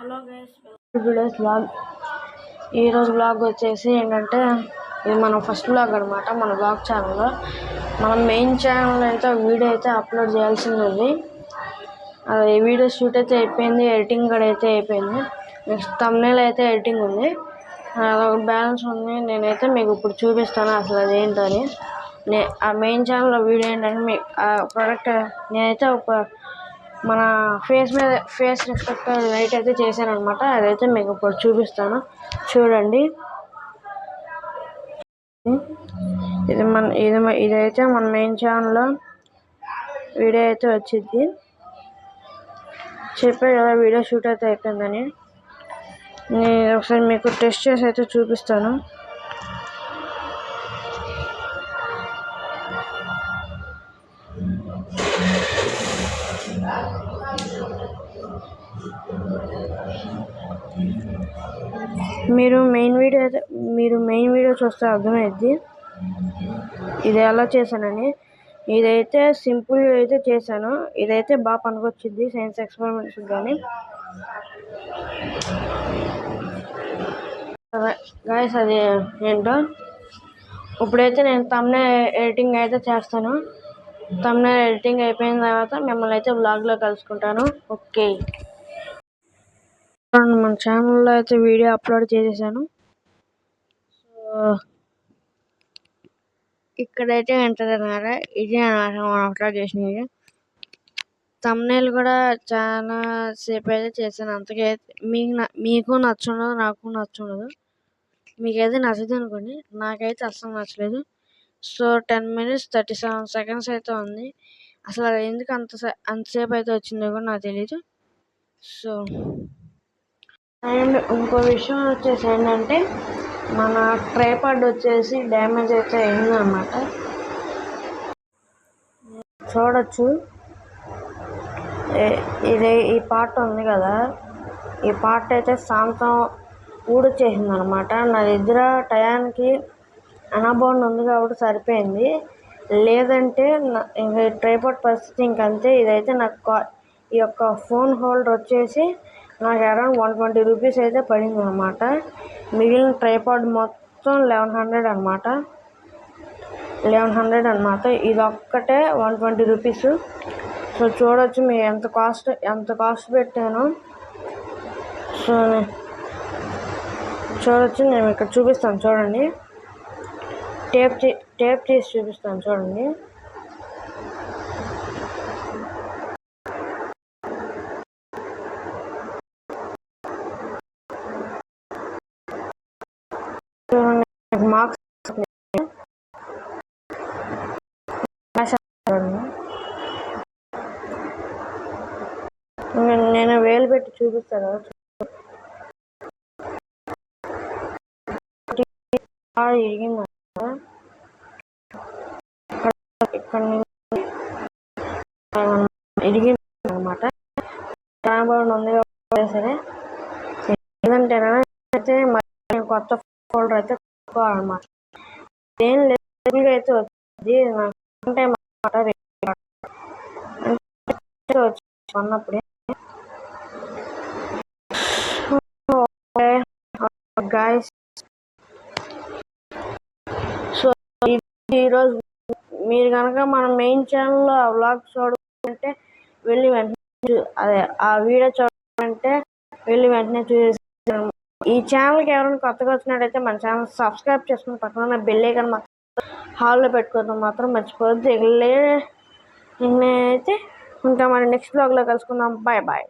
Hello guys videos blog ఈరోజు blog వచ్చేసి ఏంటంటే ఇది మన ఫస్ట్ బ్లాగ్ అనమాట మన బ్లాగ్ ఛానల్లో మనం మెయిన్ ఛానల్ అయితే వీడియో అయితే అప్లోడ్ చేయాల్సింది ఉంది అది వీడియో షూట్ అయితే అయిపోయింది ఎడిటింగ్ కూడా అయితే అయిపోయింది. నెక్స్ట్ తమ్నేల్ అయితే ఎడిటింగ్ ఉంది. అదొక బ్యాలెన్స్ ఉంది. నేనైతే మీకు ఇప్పుడు చూపిస్తాను అసలు అది ఏంటని నే ఆ మెయిన్ ఛానల్లో వీడియో ఏంటంటే మీ ఆ ప్రోడక్ట్ నేనైతే ఒక మన ఫేస్ మీద ఫేస్ రిఫ్లెక్టర్ లైట్ అయితే చేశాను అనమాట అదైతే మీకు ఇప్పుడు చూపిస్తాను. చూడండి. ఇది మన ఇది ఇదైతే మన మెయిన్ ఛానల్లో వీడియో అయితే వచ్చింది. చెప్పే కదా వీడియో షూట్ అయితే అయిపోయిందని. నేను ఒకసారి మీకు టెస్ట్ చేసి అయితే చూపిస్తాను. మీరు మెయిన్ వీడియో అయితే మీరు మెయిన్ వీడియో చూస్తే అర్థమైద్ది. ఇది ఎలా చేశానని. ఇదైతే సింపుల్ అయితే చేశాను. ఇదైతే బాగా పనికొచ్చింది సైన్స్ ఎక్స్పెరిమెంట్స్ కానీ గాయస్ అది ఏంటో? ఇప్పుడైతే నేను తమ్నే ఎడిటింగ్ అయితే చేస్తాను. తమ్నే ఎడిటింగ్ అయిపోయిన తర్వాత మిమ్మల్ని అయితే బ్లాగ్లో కలుసుకుంటాను. ఓకే మన ఛానల్లో అయితే వీడియో అప్లోడ్ చేసేసాను. సో ఇక్కడైతే ఉంటుంది అన్నమాట. ఇది అనమాట మనం అప్లోడ్ చేసిన వీడియో. తమ్నేల్ కూడా చాలా సేపు అయితే చేశాను. అంతకే మీకు న- మీకు నచ్చుండదు నాకు నచ్చుండదు. మీకైతే నచ్చదు అనుకోండి. నాకైతే అస్సలు నచ్చలేదు. So ten minutes thirty seven seconds అయితే ఉంది. అసలు ఎందుకు అంత అంతసేపు అయితే వచ్చిందో కూడా నాకు తెలియదు సో అండ్ ఇంకో విషయం వచ్చేసి ఏంటంటే మన ట్రైపాడ్ వచ్చేసి డ్యామేజ్ అయితే అయిందన్నమాట చూడొచ్చు. ఇది ఈ పార్ట్ ఉంది కదా ఈ పార్ట్ అయితే సాంతం ఊడొచ్చేసింది అనమాట నా దగ్గర టయానికి అనబౌండ్ ఉంది కాబట్టి సరిపోయింది. లేదంటే ఇంకా ట్రైపాడ్ పరిస్థితి ఇంకంతే. ఇదైతే నాకు ఈ యొక్క ఫోన్ హోల్డర్ వచ్చేసి నాకు అరౌండ్ వన్ ట్వంటీ రూపీస్ అయితే పడింది అనమాట మిగిలిన ట్రైపాడ్ మొత్తం లెవెన్ హండ్రెడ్ అనమాట లెవెన్ హండ్రెడ్ అనమాట ఇది ఒక్కటే వన్ ట్వంటీ రూపీస్. సో చూడొచ్చు మీరు ఎంత కాస్ట్ ఎంత కాస్ట్ పెట్టాను. సో చూడవచ్చు చూడొచ్చు నేను ఇక్కడ చూపిస్తాను చూడండి. టేప్ టేప్ చేసి చూపిస్తాను చూడండి. మార్క్స్ నేను వేలు పెట్టి చూపిస్తాను. ఇరిగింది ఇక్కడ ఇరిగింది అనమాట ఉంది సరే లేదంటే అయితే కొత్త ఫోల్డర్ అయితే కొనుక్కోవాలన్నమాట ఏం లేదు అయితే వచ్చింది నాకు అంటే మాట వచ్చి అన్నప్పుడే. గాయస్ సో ఈరోజు మీరు కనుక మన మెయిన్ ఛానల్లో ఆ వ్లాగ్ చూడాలంటే వెళ్ళి వెంటనే అదే ఆ వీడియో చూడాలంటే వెళ్ళి వెంటనే చూసేసి ఈ ఛానల్కి ఎవరైనా కొత్తగా వచ్చినట్టయితే మన ఛానల్ సబ్స్క్రైబ్ చేసుకుని పక్కన బెల్ ఐకాన్ మాత్రం హాల్లో పెట్టుకోవడం మాత్రం మర్చిపోవద్దు. ఇక లే- నేనైతే ఇంకా మన నెక్స్ట్ బ్లాగ్లో కలుసుకుందాం. Bye bye